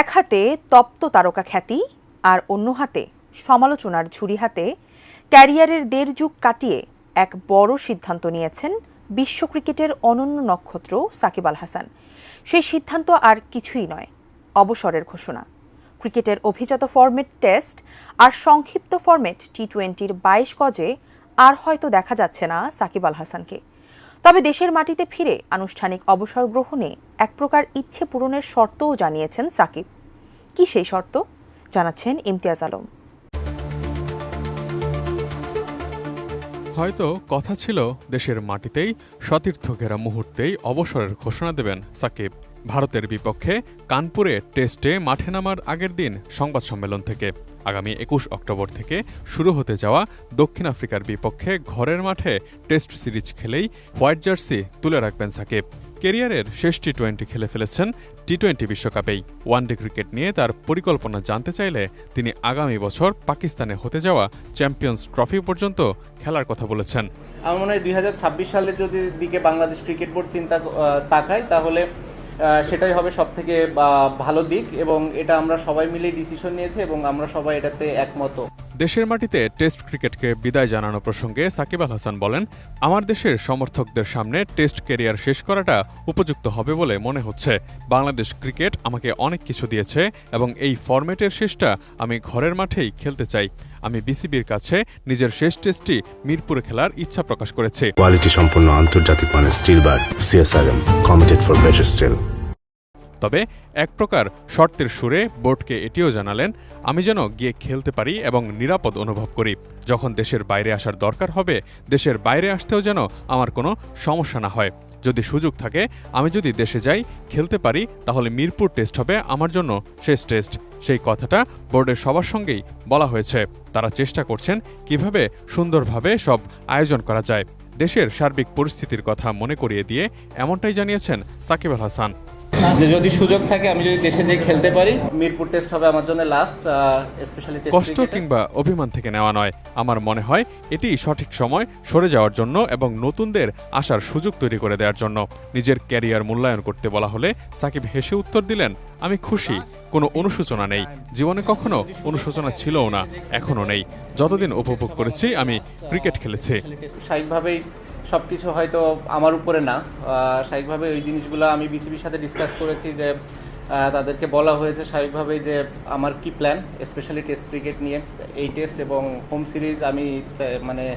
এক হাতে তপ্ত তারকা খ্যাতি আর অন্য হাতে সমালোচনার ঝুড়ি হাতে ক্যারিয়ারের দেড় যুগ কাটিয়ে এক বড় সিদ্ধান্ত নিয়েছেন বিশ্ব ক্রিকেটের অনন্য নক্ষত্র সাকিব আল হাসান। সেই সিদ্ধান্ত আর কিছুই নয়, অবসরের ঘোষণা। ক্রিকেটের অভিজাত ফরম্যাট টেস্ট আর সংক্ষিপ্ত ফরম্যাট টি টোয়েন্টির বাইশ গজে আর হয়তো দেখা যাচ্ছে না সাকিব আল হাসানকে। তবে দেশের মাটিতে ফিরে আনুষ্ঠানিক অবসর গ্রহণে এক প্রকার ইচ্ছে পূরণের শর্তও জানিয়েছেন সাকিব। কি সেই শর্ত? জানাচ্ছেন ইমতিয়াজ আলম। হয়তো কথা ছিল, দেশের মাটিতেই সতীর্থ ঘেরা মুহূর্তেই অবসরের ঘোষণা দেবেন সাকিব। ভারতের বিপক্ষে কানপুরে টেস্টে মাঠে নামার আগের দিন সংবাদ সম্মেলন থেকে। আগামী একুশ অক্টোবর থেকে শুরু হতে যাওয়া দক্ষিণ আফ্রিকার বিপক্ষে ঘরের মাঠে টেস্ট সিরিজ খেলেই হোয়াইট জার্সি তুলে রাখবেন সাকিব। কেরিয়ারের শেষ টি টোয়েন্টি খেলে ফেলেছেন টি টোয়েন্টি বিশ্বকাপেই। ওয়ানডে ক্রিকেট নিয়ে তার পরিকল্পনা জানতে চাইলে তিনি আগামী বছর পাকিস্তানে হতে যাওয়া চ্যাম্পিয়ন্স ট্রফি পর্যন্ত খেলার কথা বলেছেন। আমার মনে হয় দুই হাজার ছাব্বিশ সালে যদি দিকে বাংলাদেশ ক্রিকেট বোর্ড চিন্তা তাকায়, তাহলে সেটাই হবে সব থেকে ভালো দিক এবং এটা আমরা সবাই মিলে ডিসিশন নিয়েছি এবং আমরা সবাই এটাতে একমত। দেশের মাটিতে টেস্ট ক্রিকেটকে বিদায় জানানো প্রসঙ্গে সাকিব আল হাসান বলেন আমার দেশের সমর্থকদের সামনে টেস্ট ক্যারিয়ার শেষ করাটা উপযুক্ত হবে বলে মনে হচ্ছে। বাংলাদেশ ক্রিকেট আমাকে অনেক কিছু দিয়েছে এবং এই ফরম্যাটের শেষটা আমি ঘরের মাঠেই খেলতে চাই। আমি বিসিবির কাছে নিজের শেষ টেস্টটি মিরপুরে খেলার ইচ্ছা প্রকাশ করেছে। কোয়ালিটি সম্পন্ন আন্তর্জাতিক মানের steel bar CSRM committed for better steel তবে এক প্রকার শর্তের সুরে বোর্ডকে এটিও জানালেন, আমি যেন গিয়ে খেলতে পারি এবং নিরাপদ অনুভব করি। যখন দেশের বাইরে আসার দরকার হবে, দেশের বাইরে আসতেও যেন আমার কোনো সমস্যা না হয়। যদি সুযোগ থাকে, আমি যদি দেশে যাই, খেলতে পারি, তাহলে মিরপুর টেস্ট হবে আমার জন্য শেষ টেস্ট। সেই কথাটা বোর্ডের সবার সঙ্গেই বলা হয়েছে। তারা চেষ্টা করছেন কীভাবে সুন্দরভাবে সব আয়োজন করা যায়। দেশের সার্বিক পরিস্থিতির কথা মনে করিয়ে দিয়ে এমনটাই জানিয়েছেন সাকিব আল হাসান। যে যদি সুযোগ থাকে আমি যদি দেশে যেয়ে খেলতে পারি। মিরপুর টেস্ট হবে আমার জন্য লাস্ট স্পেশালি কষ্ট কিংবা অভিমান থেকে নেওয়া নয়। আমার মনে হয় এটি সঠিক সময় সরে যাওয়ার জন্য এবং নতুনদের আসার সুযোগ তৈরি করে দেওয়ার জন্য। নিজের ক্যারিয়ার মূল্যায়ন করতে বলা হলে সাকিব হেসে উত্তর দিলেন আমি খুশি। কোনো অনুশোচনা নেই। জীবনে কখনো অনুশোচনা ছিলও না এখনও নেই। যতদিন উপভোগ করেছি আমি ক্রিকেট খেলেছি। স্বাভাবিকভাবেই সব কিছু হয়তো আমার উপরে না। স্বাভাবিকভাবে ওই জিনিসগুলো আমি বিসিবির সাথে ডিসকাস করেছি যে তাদেরকে বলা হয়েছে স্বাভাবিকভাবেই যে আমার কি প্ল্যান স্পেশালি টেস্ট ক্রিকেট নিয়ে। এই টেস্ট এবং হোম সিরিজ আমি চাই- মানে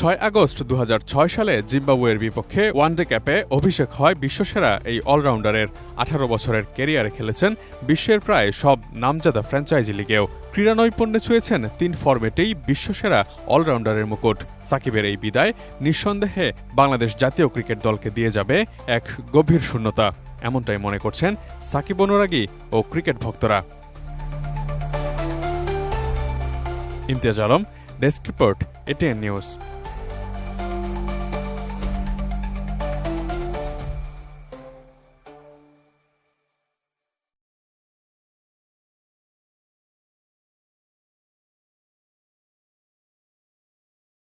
ছয় আগস্ট দু হাজার ছয় সালে জিম্বাবুয়ের বিপক্ষে ওয়ানডে ক্যাপে অভিষেক হয় বিশ্বসেরা এই অলরাউন্ডারের। আঠারো বছরের ক্যারিয়ারে খেলেছেন বিশ্বের প্রায় সব নামজাদা ফ্র্যাঞ্চাইজি লিগেও। ক্রীড়া নৈপুণ্যে ছুঁয়েছেন তিন ফরম্যাটেই বিশ্বসেরা অলরাউন্ডারের মুকুট। সাকিবের এই বিদায় নিঃসন্দেহে বাংলাদেশ জাতীয় ক্রিকেট দলকে দিয়ে যাবে এক গভীর শূন্যতা। এমনটাই মনে করছেন সাকিব অনুরাগী ও ক্রিকেট ভক্তরা। Imtiaz Alam, desk report, ATN news.